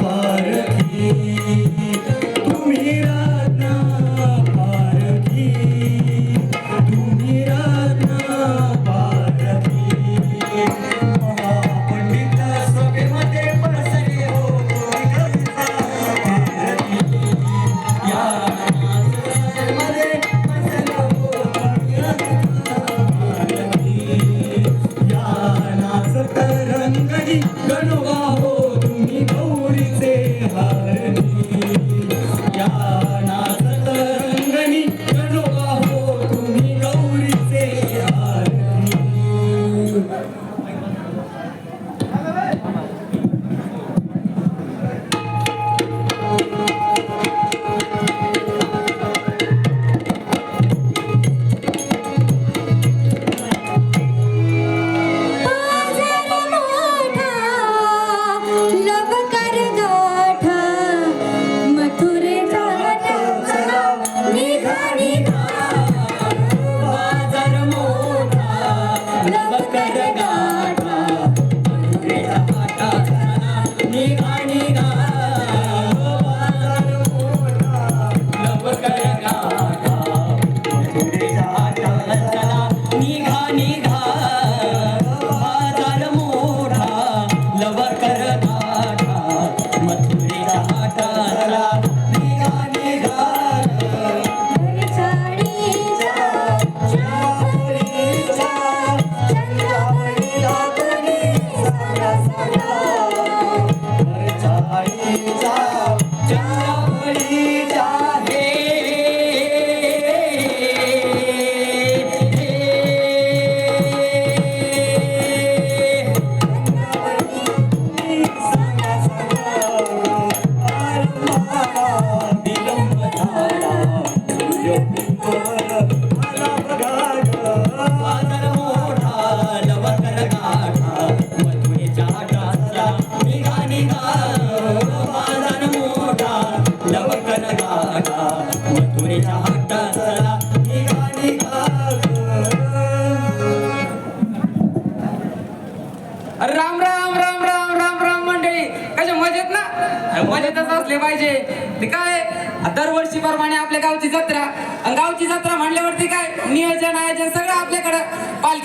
पार की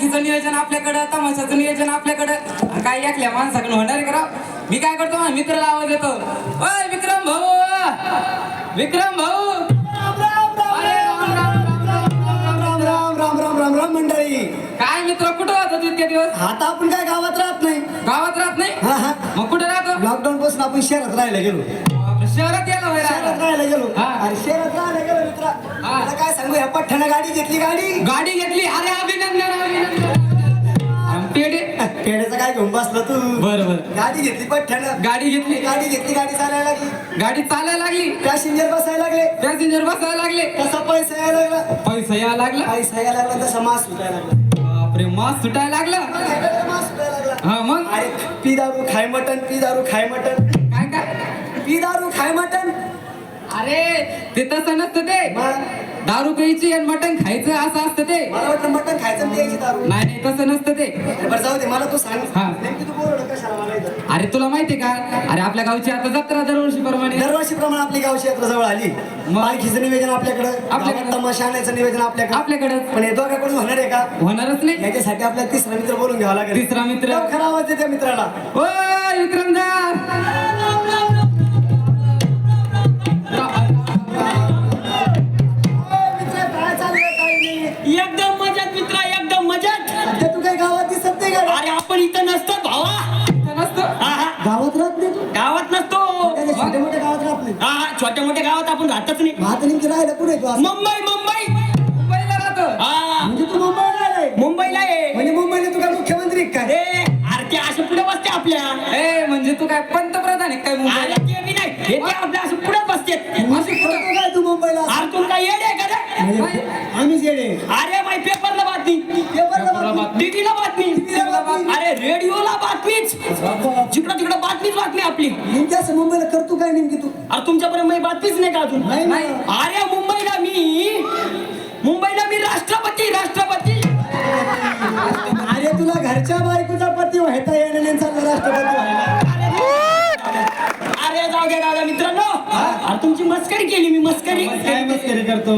पालखीचं नियोजन आपल्याकडं तमाशाचं नियोजन आपल्याकडं काय ऐकल्या माणसाकडे होणार करा मी काय करतो माझ्या मित्राला आवाज येतो ओय विक्रम भाऊ विक्रम भाऊ काय मित्र कुठं राहतो इतके दिवस आता आपण काय गावात राहत नाही गावात राहत नाही हा हा मग कुठे राहतो लॉकडाऊन पासून आपण शहरात राहायला गेलो शहरात गेलो होय राहायला. शहरात राहायला गेलो हा. आणि शहरात राहायला आता काय सांगू ह्या पठ्ठानं गाडी घेतली गाडी? गाडी घेतली. अरे अभिनंदन अभिनंदन. आणि पेढे. पेढ्याचं काय घेऊन बसला तू? बर बर. गाडी घेतली पठ्ठानं गाडी घेतली. गाडी घेतली गाडी चालायला लागली. गाडी चालायला लागली. पॅसेंजर बसायला लागले. पॅसेंजर बसायला लागले. तसा पैसा यायला लागला. पैसा यायला लागला. पैसा यायला लागला तसा मास सुटायला लागला. बापरे मास सुटायला लागला. मास सुटायला लागला. हा मग? अरे पी दारू खाय मटन पी दारू खाय मटन काय काय? पी दारू खाय मटन अरे ते तसं नसतं ते. दारू प्यायची आणि मटण खायचं असं असतं ते. मला वाटलं मटन खायचं प्यायची दारू. नाही नाही तसं नसतं ते. बरं जाऊ दे मला तू सांग. हा. नेमकी तू बोलवलं कशाला मला इथं? अरे तुला माहितीये का? अरे आपल्या गावची आता जत्रा दरवर्षी प्रमाणे. दरवर्षीप्रमाणे आपली गावची यात्रा जवळ आली. मग? पालखीचं निवेदन आपल्याकडं आपल्याकडं. गावात तमाशा आणायचं निवेदन आपल्याकडं. आपल्याकडे? पण हे दोघांकडून होणार आहे का? होणारच नाही. याच्यासाठी आपल्याला तिसरा मित्र बोलून घ्यावा लागेल. तिसरा मित्र. लवकर आवाज दे त्या मित्राला. ओ विक्रमदा हा हा छोट्या मोठ्या गावात आपण राहतच नाही. नेमकी राहिला कुठे तू असं? मुंबई मुंबई. मुंबईला राहतो. हा. म्हणजे तू मुंबईला आलाय मुंबईला आहे. म्हणजे मुंबईला तू काय मुख्यमंत्री आहे काय ए आरती असे पुढे बसते आपल्या. ए म्हणजे तू काय पंतप्रधान आहे काय अरे मुंबईला? ते बी नाही. हे ते आपल्या असं पुढे बसते. म्हणजे करतो काय तू मुंबईला? असं? अरे तुला काय येड आहे का रे? म्हणजे आम्हीच येणे अरे माय पेपरला बातमी. पेपरला बातमी. टीव्हीला बातमी. अरे रेडिओला बातमीच. जिकडं तिकडं बातमीच बातमी आपली. नेमकी असं मुंबईला करतो काय नेमकी तू? अरे तुमच्यापर्यंत मी बातमीच नाही का अजून? नाही. अरे मुंबईला मी मुंबईला मी राष्ट्रपती राष्ट्रपती. अरे तुला घरच्या बायकोचा पती व्हायचा येणे नाही चालला राष्ट्रपती व्हायला अरे जाऊ दे दादा मित्रांनो. अरे तुमची मस्करी केली मी मस्करी. काय मस्करी करतो?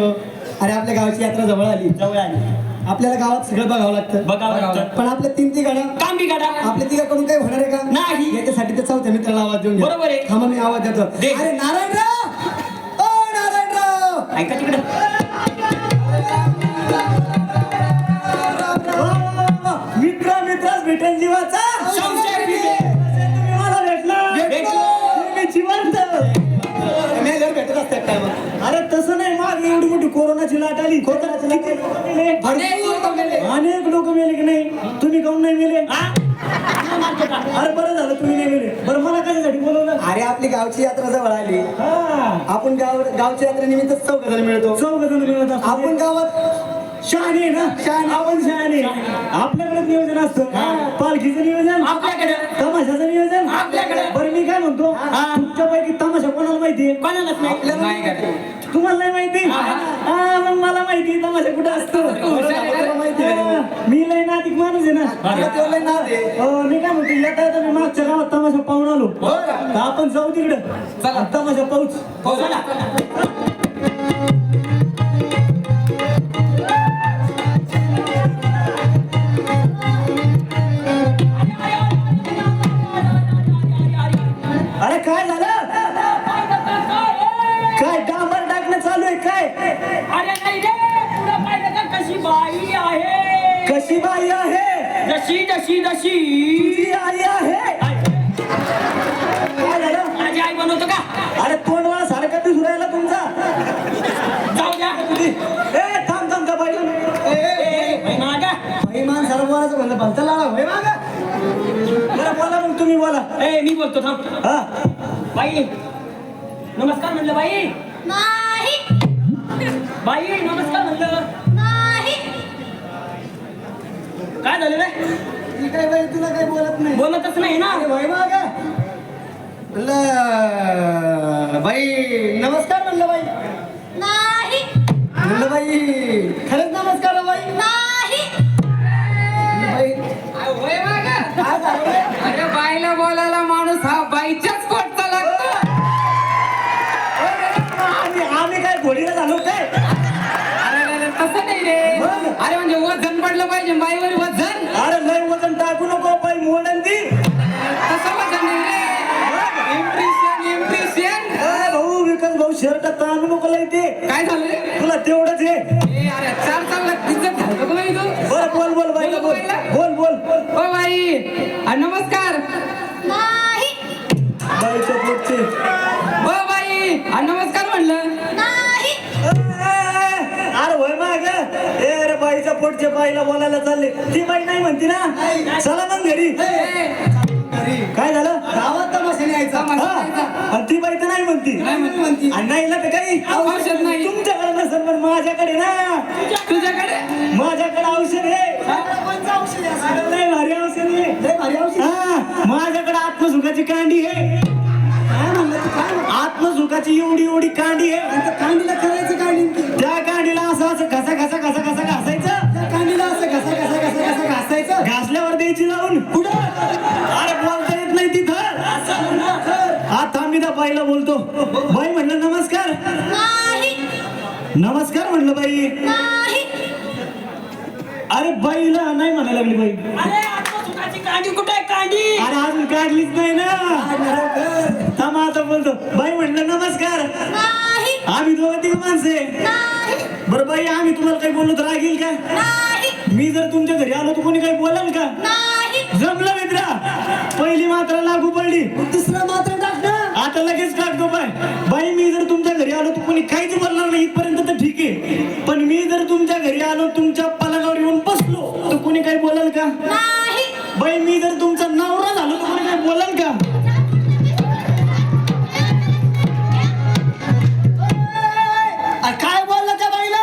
अरे आपल्या गावाची यात्रा जवळ आली. जवळ आली. आपल्याला गावात सगळं बघावं लागतं बघावं लागतं. पण आपल्या तीन तिघांना काम बी काढा आपल्या तिघाकडून काही होणार आहे का नाही. याच्यासाठी ते चौथ्या मित्राला आवाज देऊन. बरोबर आहे. थांबा मी आवाज देतो दे. अरे नारायणराव ओ नारायणराव ऐका तिकडं मित्र मित्र भेटेल जीवाचा गावची यात्रा जवळ आली. हा. आपण गाव गावच्या यात्रेनिमित्त चौघ जण मिळतो. चौघ जण मिळत असतो. आपण गावात शहाणे आहे ना? शहाणे. आपण शहाणे. आपल्याकडे नियोजन असतं. पालखीचं नियोजन आपल्याकडे. तमाशाचं नियोजन. आपल्याकडे. बरं मी काय म्हणतो? तुमच्यापैकी तमाशा कोणाला माहितीये कोणालाच नाही. तुम्हाला नाही माहिती? हा. मग मला माहिती तमाशा कुठं असतो. तुला माहिती आहे. मी लय नातिक माणूस आहे ना. तुला तेवढं लय नाद आहे. हो मी काय म्हणतो येता येता मी मागच्या गावात आलो तर आपण जाऊ तिकडं. चला. तमाशा पाहूच हो चला. अरे काय झालं? काय डांबर टाकणं चालू आहे? काय? अरे नाही रे पुढं पाहिलं का कशी बाई आहे. कशी बाई आहे? जशी जशी जशी. तुझी आई आहे. माझी आई बनवतो का? अरे तोंडवा सारखा दिसू राहिला तुमचा. जाऊ द्या ए थांब थांब का बाई. ए, ए, बाई मागा. बाई माणसाला बोलायचं म्हणलं भलतं लाडा होय मागं. बरं बोला मग तुम्ही बोला. ए मी बोलतो थांब. हा. बाई नमस्कार म्हणलं बाई. नाही. बाई नमस्कार म्हणलं. नाही. काय झालं रे? ती काय बाई तुला काही बोलत नाही? बोलतच नाही ना. अरे बाई मागं. म्हणलं बाई नमस्कार म्हणलं बाई नाही. म्हणलं बाई खरंच नमस्कार हो बाई नाही. म्हणलं बाई अरे होय मागं. काय झालं बाई? अरे बाईला बोलायला माणूस हा बाईच्याच पोटचा लागतो. आम्ही आम्ही काय घोडीला झालो काय? अरे अरे, अरे, तसं नाही रे. अरे म्हणजे वजन पडलं पाहिजे बाईवर वजन. अरे शर्ट ताणू नको लय ते. काय झालं? तुला तेवढंच आहे. ए, अरे चार चांगला इज्जत घालतो का बाई तू? बरं बोल बोल बाई बोल बोल. बोल. बोल ओ बाई. अ, नमस्कार. नाही. बाईच्या पोटचे ओ बाई. अ, नमस्कार म्हणलं. नाही. अरे होय माग. ए रे बाईच्या पोटच्या बाईला बोलायला चालले. ती बाई नाही म्हणती ना? चला मग घरी. ए, काय झालं? गावात तमाशाने यायचा हा. आणि ती बाई तर नाही म्हणती. आणि नाही ना तर काही. औषध नाही. तुमच्याकडे नसेल पण माझ्याकडे ना. तुझ्याकडे? माझ्याकडे औषध आहे. भारी औषध आहे. हा माझ्याकडे आत्मसुखाची कांडी आहे? आत्मसुखाची एवढी एवढी कांडी आहे. कांडीला करायचं नेमकी? त्या कांडीला असं असं घसा घसा घसा घसा घासायचं. त्या कांडीला असं घसा घसा घसा घसा घासायचं? घासल्यावर द्यायची लावून. त्या बाईला बोलतो. बाई म्हणलं नमस्कार. नाही. नमस्कार म्हणलं बाई. नाही. अरे बाईला नाही म्हणायला लागली बाई. अरे आत्मसुखाची कांडी कुठे आहे कांडी? अरे अजून काढलीच नाही ना. थांबा आता बोलतो. बाई म्हणलं नमस्कार. नाही. आम्ही दोघं तिघ माणसे नाही. बरं बाई आम्ही तुम्हाला काही बोललो तर रागील का? नाही. मी जर तुमच्या घरी आलो तर कोणी काही बोलाल का? नाही. जमलं मित्रा. पहिली मात्रा लागू पडली. दुसरं मात्र लगेच टाकतो बाय. बाई मी जर तुमच्या घरी आलो तर कोणी काहीच बोलणार नाही. इथपर्यंत तर ठीक आहे. पण मी जर तुमच्या घरी आलो तुमच्या पलंगावर येऊन बसलो तर कोणी काही बोलाल का? नाही. बाई मी जर तुमचा नवरा झालो तर कोणी काही बोलाल का? काय बोलला त्या बाईला?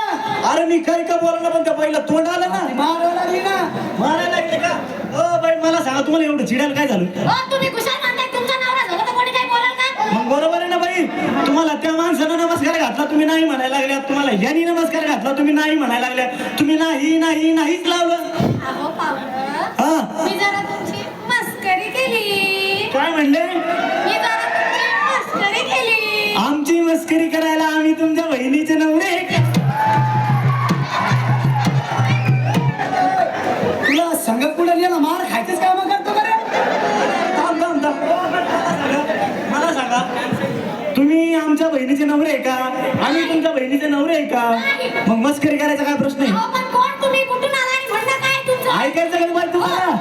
अरे मी काय का बोलला पण त्या बाईला तोंड आलं ना. मारायला लागली ना. मारायला लागले का? ओ बाई मला सांगा तुम्हाला एवढं चिडायला काय झालं? तुम्ही कुशाल म्हणताय तुमचा नवरा झाला तर कोणी काही बोलाल का मग बरोबर आहे ना बाई तुम्हाला त्या माणसानं नमस्कार घातला तुम्ही नाही म्हणायला लागल्या. तुम्हाला यांनी नमस्कार घातला तुम्ही नाही म्हणायला लागल्या. तुम्ही नाही नाही नाहीच लावलं. अहो पाहुणं. हा. मी जरा तुमची मस्करी केली. काय म्हणले? मी जरा तुमची मस्करी केली. आमची मस्करी करायला आम्ही तुमच्या बहिणीचे नवरे. तुम्ही आमच्या बहिणीचे नवरे आहे का? आम्ही तुमच्या बहिणीचे नवरे आहे का? मग मस्करी करायचा काय प्रश्न आहे? आणि ऐकायचं का तुम्हाला? तुम्हाला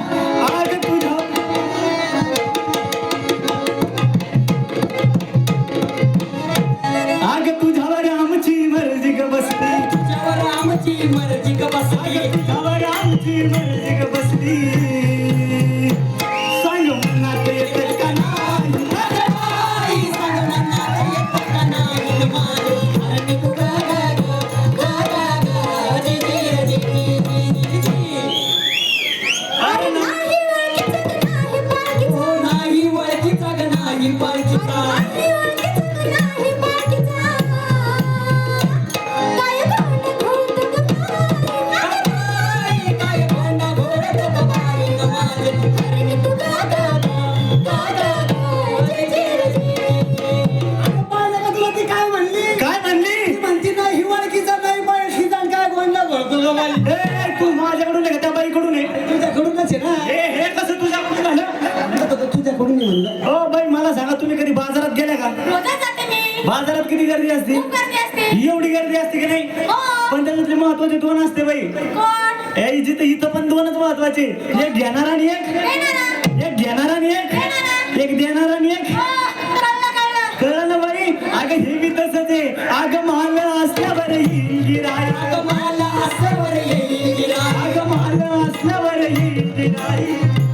ए तू माझ्याकडून आहे का? त्या बाईकडून आहे. तुझ्याकडूनच आहे ना? हे हे कसं तुझ्याकडून झालं म्हणलं तर तुझ्याकडून म्हणलं. हो बाई मला सांगा तुम्ही कधी बाजारात गेल्या का? रोजच जाते मी. बाजारात किती गर्दी असते? खूप गर्दी असते. एवढी गर्दी असते की नाही? हो. पण त्याच्यातले महत्त्वाचे दोन असते बाई. कोण? ए जिथं इथं पण दोनच महत्त्वाचे. एक घेणार आणि एक? देणारा. एक घेणार आणि एक? देणारा. एक देणार आणि एक? हो, कळलं कळलं. कळलं ना बाई. अगं हे बी तसंच आहे. अगं माल असल्यावर येईल गिराय. अगं मला असं येईल गिराय अगं माल असल्यावर येईल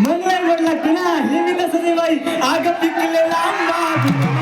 लय गोड की ना हे मी कसं नाही बाई आग पिकलेला आंबा